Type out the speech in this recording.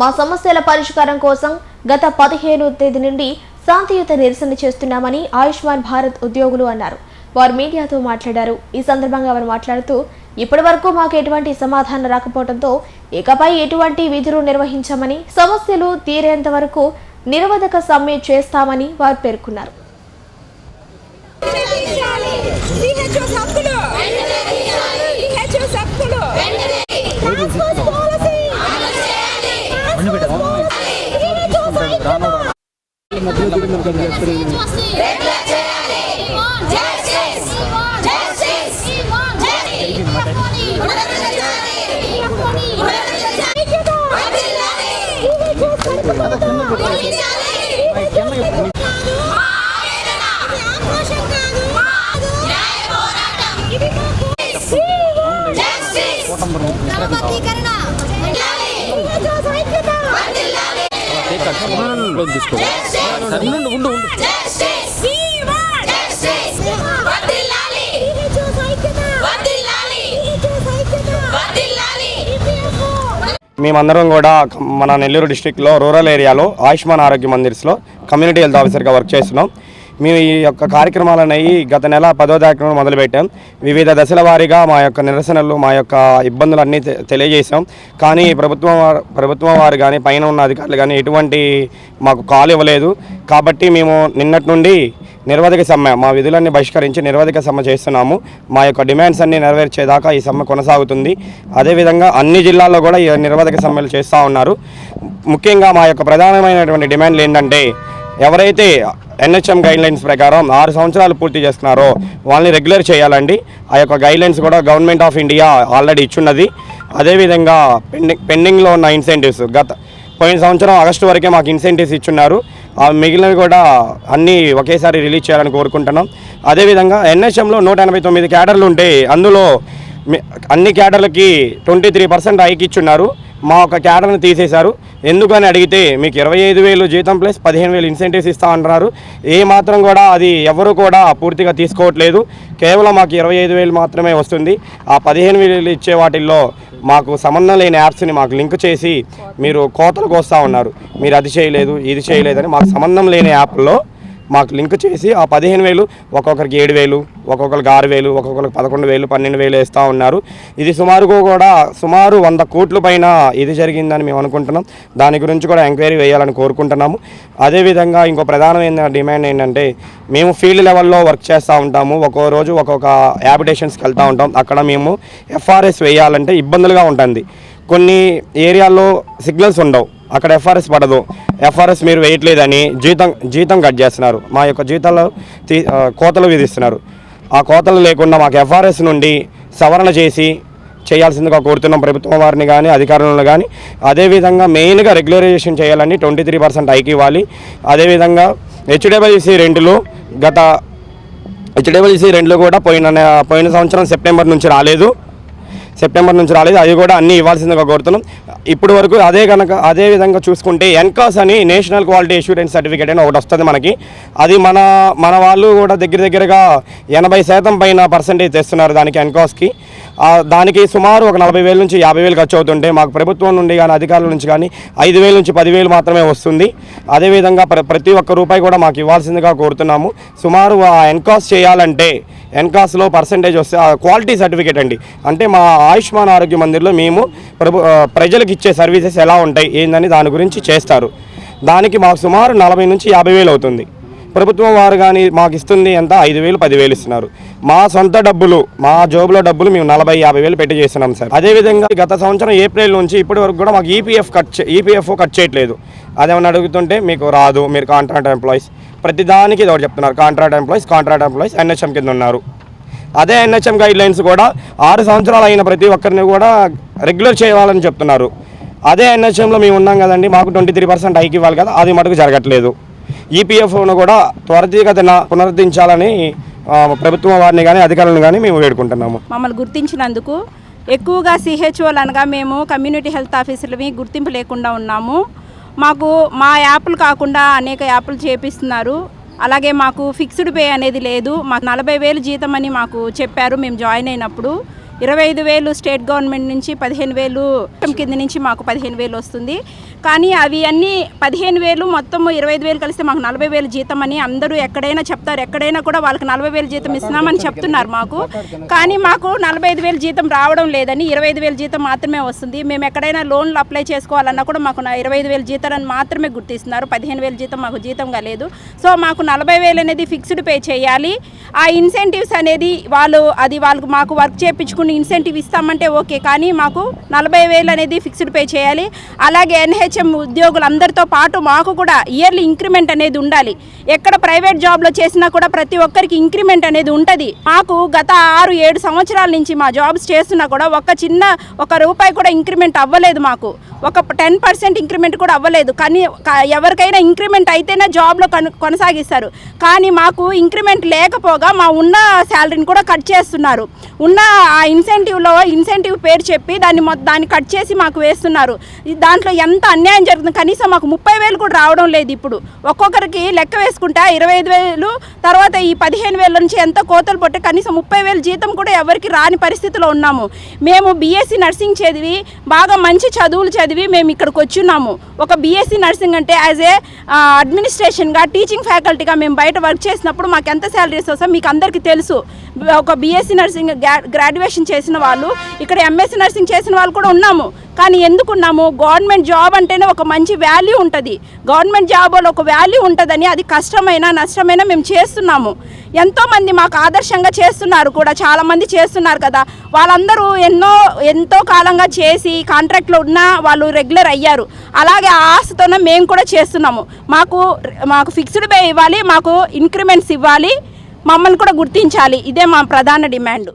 మా సమస్యల పరిష్కారం కోసం గత పదిహేను తేదీ నుండి శాంతియుత నిరసన చేస్తున్నామని ఆయుష్మాన్ భారత్ ఉద్యోగులు అన్నారు. వారు మీడియాతో మాట్లాడారు. ఈ సందర్భంగా వారు మాట్లాడుతూ ఇప్పటి వరకు మాకు ఎటువంటి సమాధానం రాకపోవడంతో ఇకపై ఎటువంటి విధులు నిర్వహించామని సమస్యలు తీరేంత వరకు నిరవధక సమ్మె చేస్తామని వారు పేర్కొన్నారు. ఐక్యత. DHO's పరిపాలన. ఇది ఆక్రోశం కాదు. ఇది మాకు క్రమబద్ధీకరణ DHO's ఐక్యత. తీసుకో ఉండు ఉండు ఉండు మేమందరం కూడా మన నెల్లూరు డిస్టిక్లో రూరల్ ఏరియాలో ఆయుష్మాన్ ఆరోగ్య మందిర్స్లో కమ్యూనిటీ హెల్త్ ఆఫీసర్గా వర్క్ చేస్తున్నాం. మేము ఈ యొక్క కార్యక్రమాలను గత నెల పదో తారీఖున మొదలుపెట్టాం. వివిధ దశల వారీగా మా యొక్క నిరసనలు మా యొక్క ఇబ్బందులన్నీ తె- తెలియజేశాం. కానీ ప్రభుత్వం వారు ప్రభుత్వం వారు కానీ పైన ఉన్న అధికారులు కానీ ఎటువంటి మాకు కాల్ ఇవ్వలేదు. కాబట్టి మేము నిన్నటి నుండి నిర్వధిక సమ్మె మా విధులన్నీ బహిష్కరించి నిర్వధిక సమ్మె చేస్తున్నాము. మా యొక్క డిమాండ్స్ అన్ని నెరవేర్చేదాకా ఈ సమ్మె కొనసాగుతుంది. అదేవిధంగా అన్ని జిల్లాల్లో కూడా ఈ నిర్వధిక సమ్మెలు చేస్తూ ఉన్నారు. ముఖ్యంగా మా యొక్క ప్రధానమైనటువంటి డిమాండ్లు ఏంటంటే ఎవరైతే ఎన్హెచ్ఎం గైడ్లైన్స్ ప్రకారం ఆరు సంవత్సరాలు పూర్తి చేస్తున్నారో వాళ్ళని రెగ్యులర్ చేయాలండి. ఆ యొక్క గైడ్లైన్స్ కూడా గవర్నమెంట్ ఆఫ్ ఇండియా ఆల్రెడీ ఇచ్చున్నది. అదేవిధంగా పెండింగ్ పెండింగ్లో ఉన్న ఇన్సెంటివ్స్ గత పోయిన సంవత్సరం ఆగస్టు వరకే మాకు ఇన్సెంటివ్స్ ఇచ్చున్నారు. ఆ మిగిలినవి కూడా అన్నీ ఒకేసారి రిలీజ్ చేయాలని కోరుకుంటున్నాం. అదేవిధంగా ఎన్హెచ్ఎంలో నూట ఎనభై తొమ్మిది క్యాడర్లు ఉంటే అందులో అన్ని క్యాడర్లకి ట్వంటీ త్రీ పర్సెంట్ హైక్ ఇచ్చున్నారు. మా ఒక క్యాడర్ని తీసేశారు. ఎందుకని అడిగితే మీకు ఇరవై ఐదు వేలు జీతం ప్లస్ పదిహేను వేలు ఇన్సెంటివ్స్ ఇస్తా అంటున్నారు ఏ మాత్రం కూడా అది ఎవరు కూడా పూర్తిగా తీసుకోవట్లేదు. కేవలం మాకు ఇరవై ఐదు వేలు మాత్రమే వస్తుంది. ఆ పదిహేను వేలు ఇచ్చే వాటిల్లో మాకు సంబంధం లేని యాప్స్ని మాకు లింక్ చేసి మీరు కోతలకు వస్తూ ఉన్నారు. మీరు అది చేయలేదు ఇది చేయలేదని మాకు సంబంధం లేని యాప్లో మాకు లింక్ చేసి ఆ పదిహేను వేలు ఒక్కొక్కరికి ఏడు వేలు ఒక్కొక్కరికి ఆరు వేలు ఒక్కొక్కరికి పదకొండు వేలు పన్నెండు వేలు వేస్తూ ఉన్నారు. ఇది సుమారుగా కూడా సుమారు వంద కోట్ల పైన ఇది జరిగిందని మేము అనుకుంటున్నాం. దాని గురించి కూడా ఎంక్వైరీ వేయాలని కోరుకుంటున్నాము. అదేవిధంగా ఇంకో ప్రధానమైన డిమాండ్ ఏంటంటే మేము ఫీల్డ్ లెవెల్లో వర్క్ చేస్తూ ఉంటాము. ఒక్కో రోజు ఒక్కొక్క యాబిటేషన్స్కి వెళ్తూ ఉంటాం. అక్కడ మేము ఎఫ్ఆర్ఎస్ వేయాలంటే ఇబ్బందులుగా ఉంటుంది. కొన్ని ఏరియాల్లో సిగ్నల్స్ ఉండవు. అక్కడ ఎఫ్ఆర్ఎస్ పడదు. ఎఫ్ఆర్ఎస్ మీరు వేయట్లేదని జీతం జీతం కట్ చేస్తున్నారు. మా యొక్క జీతాలు తీ కోతలు విధిస్తున్నారు. ఆ కోతలు లేకుండా మాకు ఎఫ్ఆర్ఎస్ నుండి సవరణ చేసి చేయాల్సిందిగా కోరుతున్నాం ప్రభుత్వం వారిని కానీ అధికారులను కానీ అదేవిధంగా మెయిన్గా రెగ్యులరైజేషన్ చేయాలని ట్వంటీ త్రీ పర్సెంట్ హైక్ ఇవ్వాలి. అదేవిధంగా హెచ్డబ్ల్యూసి రెంట్లు గత హెచ్డబ్ల్యూసి రెంట్లు కూడా పోయిన పోయిన సంవత్సరం సెప్టెంబర్ నుంచి రాలేదు. సెప్టెంబర్ నుంచి రాలేదు. అవి కూడా అన్నీ ఇవ్వాల్సిందిగా కోరుతున్నాం. ఇప్పుడు వరకు అదే కనుక అదే విధంగా చూసుకుంటే ఎన్కాస్ అని నేషనల్ క్వాలిటీ అష్యూరెన్స్ సర్టిఫికేట్ అని ఒకటి వస్తుంది మనకి. అది మన మన వాళ్ళు కూడా దగ్గర దగ్గరగా ఎనభై శాతం పైన పర్సెంటేజ్ తెస్తున్నారు దానికి ఎన్కాస్కి. దానికి సుమారు ఒక నలభై వేల నుంచి యాభై వేలు ఖర్చు అవుతుంటే మాకు ప్రభుత్వం నుండి కానీ అధికారుల నుంచి కానీ ఐదు వేల నుంచి పదివేలు మాత్రమే వస్తుంది. అదేవిధంగా ప్ర ప్రతి ఒక్క రూపాయి కూడా మాకు ఇవ్వాల్సిందిగా కోరుతున్నాము. సుమారు ఆ ఎన్కాస్ చేయాలంటే ఎన్కాస్లో పర్సంటేజ్ వస్తే ఆ క్వాలిటీ సర్టిఫికేట్ అండి. అంటే మా ఆయుష్మాన్ ఆరోగ్య మందిర్లో మేము ప్రభు ప్రజలకు ఇచ్చే సర్వీసెస్ ఎలా ఉంటాయి ఏందని దాని గురించి చేస్తారు. దానికి మాకు సుమారు నలభై నుంచి యాభై వేలు అవుతుంది. ప్రభుత్వం వారు కానీ మాకు ఇస్తుంది ఎంత? ఐదు వేలు పదివేలు ఇస్తున్నారు. మా సొంత డబ్బులు మా జోబులో డబ్బులు మేము నలభై యాభై వేలు పెట్టి చేస్తున్నాం సార్. అదేవిధంగా గత సంవత్సరం ఏప్రిల్ నుంచి ఇప్పటి వరకు కూడా మాకు ఈపీఎఫ్ కట్ ఈపీఎఫ్ కట్ చేయట్లేదు. అదేమన్నా అడుగుతుంటే మీకు రాదు మీరు కాంట్రాక్ట్ ఎంప్లాయీస్. ప్రతిదానికి ఇది ఒకటి చెప్తున్నారు contract employees contract employees NHM కింద ఉన్నారు. అదే ఎన్హెచ్ఎం గైడ్ లైన్స్ కూడా ఆరు సంవత్సరాలు అయిన ప్రతి ఒక్కరిని కూడా రెగ్యులర్ చేయాలని చెప్తున్నారు. అదే ఎన్హెచ్ఎంలో మేము ఉన్నాం కదండి మాకు ట్వంటీ త్రీ పర్సెంట్ హైక్ ఇవ్వాలి కదా అది మటుకు జరగట్లేదు. ఈపీఎఫ్ను కూడా త్వరితగతిన పునరుద్ధరించాలని ప్రభుత్వం వారిని కానీ అధికారులను కానీ మేము వేడుకుంటున్నాము. మమ్మల్ని గుర్తించినందుకు ఎక్కువగా సిహెచ్ఓలు అనగా మేము కమ్యూనిటీ హెల్త్ ఆఫీసర్లవి గుర్తింపు లేకుండా ఉన్నాము. మాకు మా యాప్లు కాకుండా అనేక యాప్లు చేపిస్తున్నారు. అలాగే మాకు ఫిక్స్డ్ పే అనేది లేదు. మాకు నలభై వేలు జీతం అని మాకు చెప్పారు. మేము జాయిన్ అయినప్పుడు ఇరవై ఐదు వేలు స్టేట్ గవర్నమెంట్ నుంచి పదిహేను వేలు కింద నుంచి మాకు పదిహేను వేలు వస్తుంది. కానీ అవి అన్నీ పదిహేను వేలు మొత్తం ఇరవై ఐదు వేలు కలిస్తే మాకు నలభై వేలు జీతం అని అందరూ ఎక్కడైనా చెప్తారు. ఎక్కడైనా కూడా వాళ్ళకి నలభై వేలు జీతం ఇస్తున్నామని చెప్తున్నారు మాకు. కానీ మాకు నలభై ఐదు వేలు జీతం రావడం లేదని ఇరవై ఐదు వేలు జీతం మాత్రమే వస్తుంది. మేము ఎక్కడైనా లోన్లు అప్లై చేసుకోవాలన్నా కూడా మాకు నా ఇరవై ఐదు వేలు జీతాలని మాత్రమే గుర్తిస్తున్నారు. పదిహేను వేలు జీతం మాకు జీతంగా లేదు. సో మాకు నలభై వేలు అనేది ఫిక్స్డ్ పే చేయాలి. ఆ ఇన్సెంటివ్స్ అనేది వాళ్ళు అది వాళ్ళకు మాకు వర్క్ చేయించుకుని ఇన్సెంటివ్ ఇస్తామంటే ఓకే కానీ మాకు నలభై వేలు అనేది ఫిక్స్డ్ పే చేయాలి. అలాగే ఎన్హెచ్ఎం ఉద్యోగులందరితో పాటు మాకు కూడా ఇయర్లీ ఇంక్రిమెంట్ అనేది ఉండాలి. ఎక్కడ ప్రైవేట్ జాబ్లో చేసినా కూడా ప్రతి ఒక్కరికి ఇంక్రిమెంట్ అనేది ఉంటుంది. మాకు గత ఆరు ఏడు సంవత్సరాల నుంచి మా జాబ్స్ చేస్తున్నా కూడా ఒక చిన్న ఒక రూపాయి కూడా ఇంక్రిమెంట్ అవ్వలేదు మాకు. ఒక టెన్ పర్సెంట్ ఇంక్రిమెంట్ కూడా అవ్వలేదు. కానీ ఎవరికైనా ఇంక్రిమెంట్ అయితేనే జాబ్లో కొన కొనసాగిస్తారు. కానీ మాకు ఇంక్రిమెంట్ లేకపోగా మా ఉన్న శాలరీని కూడా కట్ చేస్తున్నారు. ఉన్న ఆ ఇన్సెంటివ్లో ఇన్సెంటివ్ పేరు చెప్పి దాన్ని దాన్ని కట్ చేసి మాకు వేస్తున్నారు. దాంట్లో ఎంత అన్యాయం జరుగుతుంది? కనీసం మాకు ముప్పై వేలు కూడా రావడం లేదు ఇప్పుడు. ఒక్కొక్కరికి లెక్క వేసుకుంటా ఇరవై ఐదు వేలు తర్వాత ఈ పదిహేను వేల నుంచి ఎంత కోతలు పట్టి కనీసం ముప్పై వేలు జీతం కూడా ఎవరికి రాని పరిస్థితిలో ఉన్నాము. మేము బీఎస్సీ నర్సింగ్ చదివి బాగా మంచి చదువులు చదివి మేము ఇక్కడికి వచ్చున్నాము. ఒక బీఎస్సీ నర్సింగ్ అంటే యాజ్ ఏ అడ్మినిస్ట్రేషన్గా టీచింగ్ ఫ్యాకల్టీగా మేము బయట వర్క్ చేసినప్పుడు మాకు ఎంత శాలరీస్ వస్తాం మీకు అందరికీ తెలుసు. ఒక బీఎస్సీ నర్సింగ్ గ్రాడ్యుయేషన్ చేసిన వాళ్ళు ఇక్కడ ఎంఎస్సీ నర్సింగ్ చేసిన వాళ్ళు కూడా ఉన్నాము. కానీ ఎందుకున్నాము గవర్నమెంట్ జాబ్ అంటేనే ఒక మంచి వాల్యూ ఉంటుంది. గవర్నమెంట్ జాబ్ వల్ల ఒక వాల్యూ ఉంటుందని అది కష్టమైనా నష్టమైనా మేము చేస్తున్నాము. ఎంతోమంది మాకు ఆదర్శంగా చేస్తున్నారు కూడా చాలామంది చేస్తున్నారు కదా. వాళ్ళందరూ ఎన్నో ఎంతో కాలంగా చేసి కాంట్రాక్ట్లో ఉన్న వాళ్ళు రెగ్యులర్ అయ్యారు. అలాగే ఆ ఆశతోనే మేము కూడా చేస్తున్నాము. మాకు మాకు ఫిక్స్డ్ పే ఇవ్వాలి మాకు ఇంక్రిమెంట్స్ ఇవ్వాలి మమ్మల్ని కూడా గుర్తించాలి. ఇదే మా ప్రధాన డిమాండ్.